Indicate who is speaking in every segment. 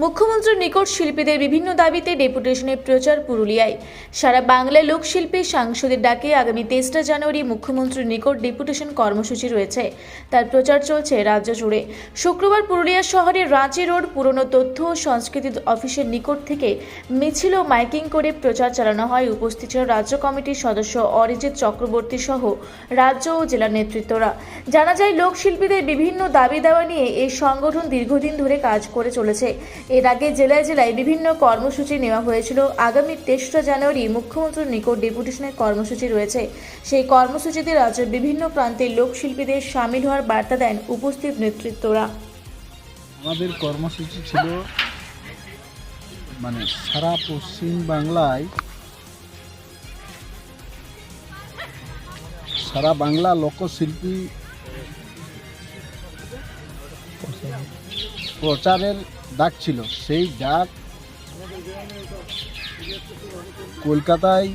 Speaker 1: মুখ্যমন্ত্রীর নিকট শিল্পীদের বিভিন্ন দাবিতে ডেপুটেশনের প্রচার পুরুলিয়ায়। সারা বাংলায় লোকশিল্পী সাংসদের ডাকে আগামী তেইশটা জানুয়ারি মুখ্যমন্ত্রীর নিকট ডেপুটেশন কর্মসূচি রয়েছে। তার প্রচার চলছে রাজ্য জুড়ে। শুক্রবার পুরুলিয়া শহরের রাঁচি রোড পুরনো তথ্য ও সংস্কৃতি অফিসের নিকট থেকে মিছিল ও মাইকিং করে প্রচার চালানো হয়। উপস্থিত ছিল রাজ্য কমিটির সদস্য অরিজিৎ চক্রবর্তী সহ রাজ্য ও জেলা নেতৃত্বরা। জানা যায়, লোকশিল্পীদের বিভিন্ন দাবি দেওয়া নিয়ে এই সংগঠন দীর্ঘদিন ধরে কাজ করে চলেছে। এর আগে জেলায় জেলায় বিভিন্ন কর্মসূচি নেওয়া হয়েছিল। আগামী তেসরা জানুয়ারি মুখ্যমন্ত্রীর নিকট ডেপুটেশনের কর্মসূচি রয়েছে। সেই কর্মসূচিতে রাজ্যের বিভিন্ন প্রান্তের লোকশিল্পীদের সামিল হওয়ার বার্তা দেন উপস্থিত নেতৃত্বরা।
Speaker 2: আমাদের কর্মসূচি ছিল মানে সারা পশ্চিম বাংলায়, সারা বাংলা লোকশিল্পী প্রচারের ডাক ছিল, সেই ডাক কলকাতায়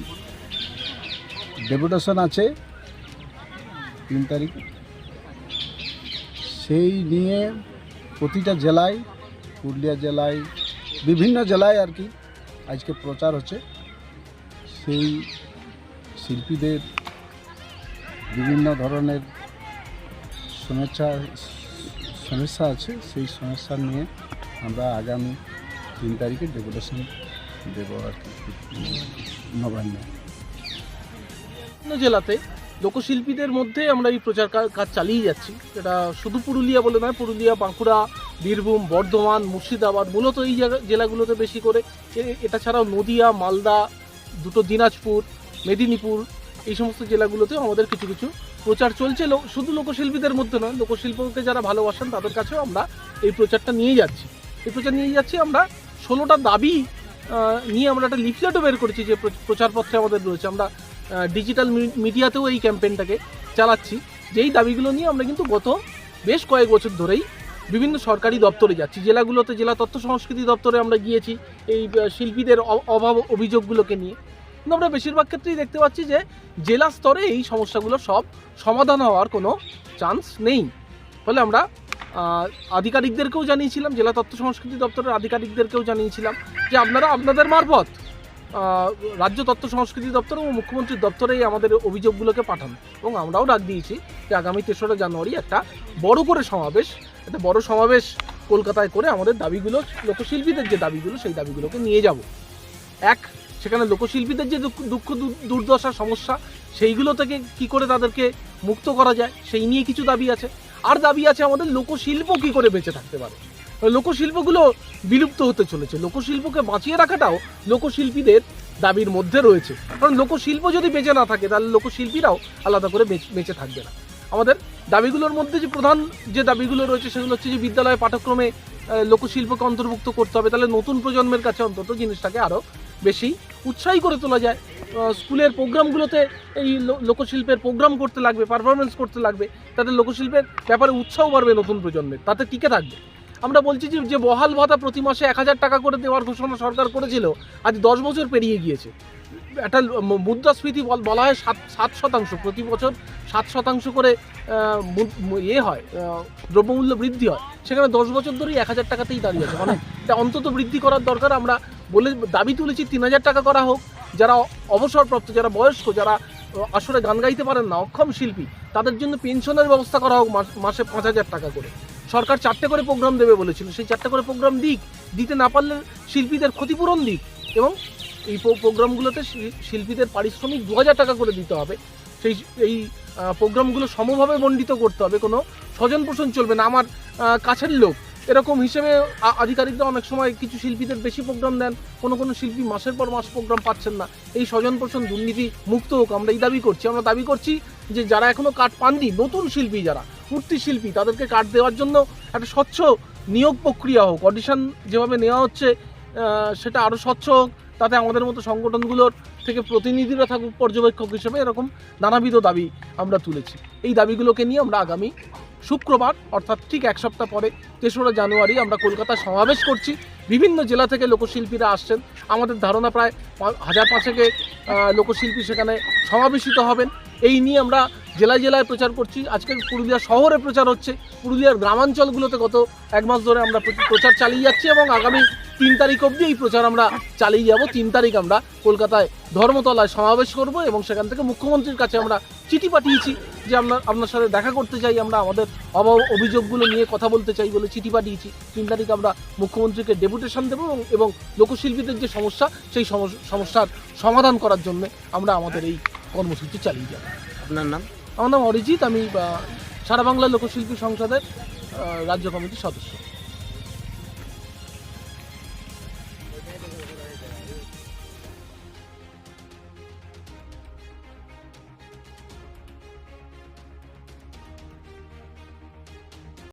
Speaker 2: ডেপুটেশন আছে, তিন তারিখ। সেই নিয়ে প্রতিটা জেলায়, পুরুলিয়া জেলায়, বিভিন্ন জেলায় আর কি আজকে প্রচার হচ্ছে। সেই শিল্পীদের বিভিন্ন ধরনের সমস্যা সমস্যা আছে, সেই সমস্যা নিয়ে আমরা আগামী তিন তারিখে ডেপুটেশন দেবো আর কি, নবান্ন।
Speaker 3: জেলাতে লোকশিল্পীদের মধ্যে আমরা এই প্রচার কাজ চালিয়ে যাচ্ছি। এটা শুধু পুরুলিয়া বলে নয়, পুরুলিয়া, বাঁকুড়া, বীরভূম, বর্ধমান, মুর্শিদাবাদ, মূলত এই জেলাগুলোতে বেশি করে। এটা ছাড়াও নদিয়া, মালদা, দুটো দিনাজপুর, মেদিনীপুর, এই সমস্ত জেলাগুলোতেও আমাদের কিছু কিছু প্রচার চলছে। শুধু লোকশিল্পীদের মধ্যে নয়, লোকশিল্পকে যারা ভালোবাসেন তাদের কাছেও আমরা এই প্রচারটা নিয়ে যাচ্ছি। প্রচার নিয়ে যাচ্ছি আমরা। ষোলোটা দাবি নিয়ে আমরা একটা লিফলেটও বের করেছি যে প্রচারপত্রে আমাদের রয়েছে। আমরা ডিজিটাল মিডিয়াতেও এই ক্যাম্পেইনটাকে চালাচ্ছি। যেই দাবিগুলো নিয়ে আমরা কিন্তু গত বেশ কয়েক বছর ধরেই বিভিন্ন সরকারি দপ্তরে যাচ্ছি। জেলাগুলোতে জেলা তথ্য সংস্কৃতি দপ্তরে আমরা গিয়েছি এই শিল্পীদের অভাব অভিযোগগুলোকে নিয়ে। কিন্তু আমরা বেশিরভাগ ক্ষেত্রেই দেখতে পাচ্ছি যে জেলা স্তরে এই সমস্যাগুলো সব সমাধান হওয়ার কোনো চান্স নেই। ফলে আমরা আধিকারিকদেরকেও জানিয়েছিলাম, জেলা তথ্য সংস্কৃতি দপ্তরের আধিকারিকদেরকেও জানিয়েছিলাম যে আপনারা আপনাদের মারফত রাজ্য তথ্য সংস্কৃতি দপ্তর এবং মুখ্যমন্ত্রীর দপ্তরেই আমাদের অভিযোগগুলোকে পাঠান। এবং আমরাও ডাক দিয়েছি যে আগামী তেসরা জানুয়ারি একটা বড় করে সমাবেশ, একটা বড় সমাবেশ কলকাতায় করে আমাদের দাবিগুলো, লোকশিল্পীদের যে দাবিগুলো, সেই দাবিগুলোকে নিয়ে যাব। এক, সেখানে লোকশিল্পীদের যে দুঃখ দুর্দশা, সমস্যা, সেইগুলো থেকে কি করে তাদেরকে মুক্ত করা যায়, সেই নিয়ে কিছু দাবি আছে। আর দাবি আছে আমাদের লোকশিল্প কি করে বেঁচে থাকতে পারে? লোকশিল্পগুলো বিলুপ্ত হতে চলেছে। লোকশিল্পকে বাঁচিয়ে রাখাটাও লোকশিল্পীদের দাবির মধ্যে রয়েছে। কারণ লোকশিল্প যদি বেঁচে না থাকে, তাহলে লোকশিল্পীরাও আলাদা করে বেঁচে- থাকবে না। আমাদের দাবিগুলোর মধ্যে যে প্রধান যে দাবিগুলো রয়েছে, সেগুলো হচ্ছে যে বিদ্যালয় পাঠ্যক্রমে লোকশিল্পকে অন্তর্ভুক্ত করতে হবে। তাহলে নতুন প্রজন্মের কাছে অন্তত জিনিসটাকে আরও বেশি উৎসাহী করে তোলা যায়। স্কুলের প্রোগ্রামগুলোতে এই লোকশিল্পের প্রোগ্রাম করতে লাগবে পারফরমেন্স করতে লাগবে তাদের লোকশিল্পের ব্যাপারে উৎসাহ বাড়বে নতুন প্রজন্মের। তাতে টিকে থাকবে। আমরা বলছি যে যে বহাল ভাতা প্রতি মাসে এক হাজার টাকা করে দেওয়ার ঘোষণা সরকার করেছিল, আজ দশ বছর পেরিয়ে গিয়েছে। একটা মুদ্রাস্ফীতি বলা হয় সাত সাত শতাংশ। প্রতি বছর সাত শতাংশ করে ইয়ে হয় দ্রব্যমূল্য বৃদ্ধি হয়। সেখানে দশ বছর ধরেই এক হাজার টাকাতেই দাঁড়িয়ে আছে। মানে এটা অন্তত বৃদ্ধি করার দরকার। আমরা বলে দাবি তুলেছি তিন হাজার টাকা করা হোক। যারা অবসরপ্রাপ্ত, যারা বয়স্ক, যারা আসলে গান গাইতে পারেন না, অক্ষম শিল্পী, তাদের জন্য পেনশনের ব্যবস্থা করা হোক মাসে পাঁচ হাজার টাকা করে। সরকার চারটে করে প্রোগ্রাম দেবে বলেছিল, সেই চারটে করে প্রোগ্রাম দিক, দিতে না পারলে শিল্পীদের ক্ষতিপূরণ দিক এবং এই প্রো- প্রোগ্রামগুলোতে শিল্পীদের পারিশ্রমিক দু হাজার টাকা করে দিতে হবে। সেই এই প্রোগ্রামগুলো সমভাবে মণ্ডিত করতে হবে, কোনো স্বজন পোষণ চলবে না। আমার কাছের লোক এরকম হিসেবে আধিকারিকরা অনেক সময় কিছু শিল্পীদের বেশি প্রোগ্রাম দেন, কোনো কোনো শিল্পী মাসের পর মাস প্রোগ্রাম পাচ্ছেন না। এই স্বজন পোষণ দুর্নীতি মুক্ত হোক, আমরা এই দাবি করছি। আমরা দাবি করছি যে যারা এখনও কাঠ পাননি, নতুন শিল্পী যারা, মূর্তি শিল্পী, তাদেরকে কাঠ দেওয়ার জন্য একটা স্বচ্ছ নিয়োগ প্রক্রিয়া হোক অডিশন যেভাবে নেওয়া হচ্ছে সেটা আরও স্বচ্ছ হোক, তাতে আমাদের মতো সংগঠনগুলোর থেকে প্রতিনিধিরা থাকুক, পর্যবেক্ষক হিসেবে এরকম নানাবিধ দাবি আমরা তুলেছি। এই দাবিগুলোকে নিয়ে আমরা আগামী শুক্রবার, অর্থাৎ ঠিক এক সপ্তাহ পরে, তেসরা জানুয়ারি আমরা কলকাতায় সমাবেশ করছি। বিভিন্ন জেলা থেকে লোকশিল্পীরা আসছেন। আমাদের ধারণা প্রায় হাজার পাঁচেকে লোকশিল্পী সেখানে সমাবেশিত হবেন। এই নিয়ে আমরা জেলায় জেলায় প্রচার করছি। আজকে পুরুলিয়া শহরে প্রচার হচ্ছে। পুরুলিয়ার গ্রামাঞ্চলগুলোতে গত এক মাস ধরে আমরা প্রচার চালিয়ে যাচ্ছি এবং আগামী তিন তারিখ অবধি এই প্রচার আমরা চালিয়ে যাব। তিন তারিখ আমরা কলকাতায় ধর্মতলায় সমাবেশ করব এবং সেখান থেকে মুখ্যমন্ত্রীর কাছে আমরা চিঠি পাঠিয়েছি। যে আমরা আপনার সাথে দেখা করতে চাই আমরা আমাদের অভাব অভিযোগগুলো নিয়ে কথা বলতে চাই বলে চিঠি পাঠিয়েছি। তিন তারিখ আমরা মুখ্যমন্ত্রীকে ডেপুটেশন দেবো এবং- লোকশিল্পীদের যে সমস্যা সেই সমস- সমস্যার সমাধান করার জন্য আমরা আমাদের এই কর্মসূচি চালিয়ে যাব।
Speaker 4: আপনার নাম?
Speaker 3: আমার নাম অরিজিৎ আমি সারা বাংলা লোকশিল্পী সংসদের রাজ্য কমিটির সদস্য।